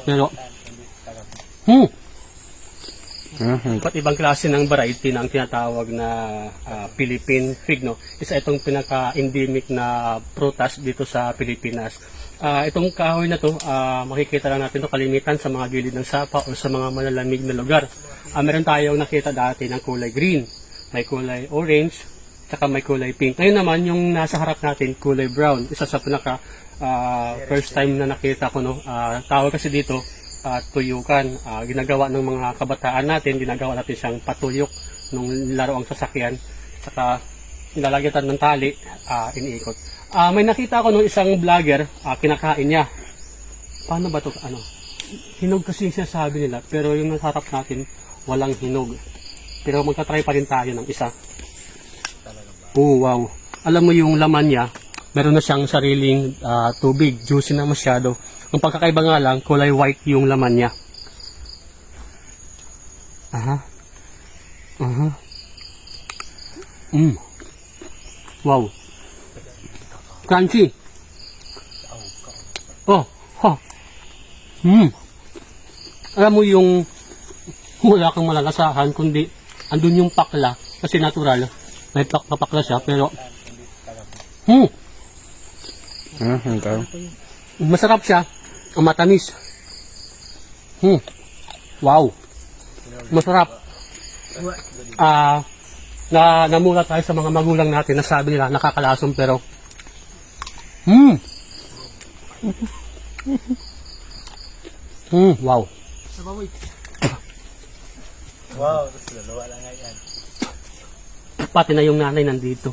Pero, hmm, Mhm. Iba't ibang klase ng variety ng tinatawag na ah, Philippine fig. No? Isa itong pinaka-endemic na prutas dito sa Pilipinas. Ah, itong kahoy na to, ah, makikita lang natin to kalimitan sa mga gilid ng sapa o sa mga malalamig na lugar. Ah, meron tayong nakita dati ng kulay green, may kulay orange, tsaka may kulay pink. Ngayon naman, yung nasa harap natin, kulay brown. Isa sa pinaka ah, first time na nakita ko. No? Ah, tawag kasi dito, ah, tuyukan. Ah, ginagawa ng mga kabataan natin, ginagawa natin siyang patuyok nung laro ang sasakyan. Saka nilalagyan ng tali, ah, iniikot. Ah, may nakita ko nung isang vlogger, ah, kinakain niya. Paano ba to ano? Hinog kasi siya sabi nila, pero yung nasa harap natin, walang hinog. Pero magta-try pa rin tayo ng isa. Oh, wow. Alam mo yung laman niya, meron na siyang sariling ah, tubig, juicy na masyado. Ang pagkakaiba nga lang, kulay white yung laman niya. Aha. Aha. Mm. Wow. Crunchy. Oh, ha. Hmm. Alam mo yung wala kang malalasahan, kundi andun yung pakla, kasi natural. May pak pakla siya, pero hmm, Mhm, daw. masarap siya. Ang matamis. Hmm. Wow. Masarap. Ah, na namula tayo sa mga magulang natin na sabi nila nakakalason pero Hmm. Hmm, wow. Wow, tapos lalawa lang nga yan. Pati na yung nanay nandito.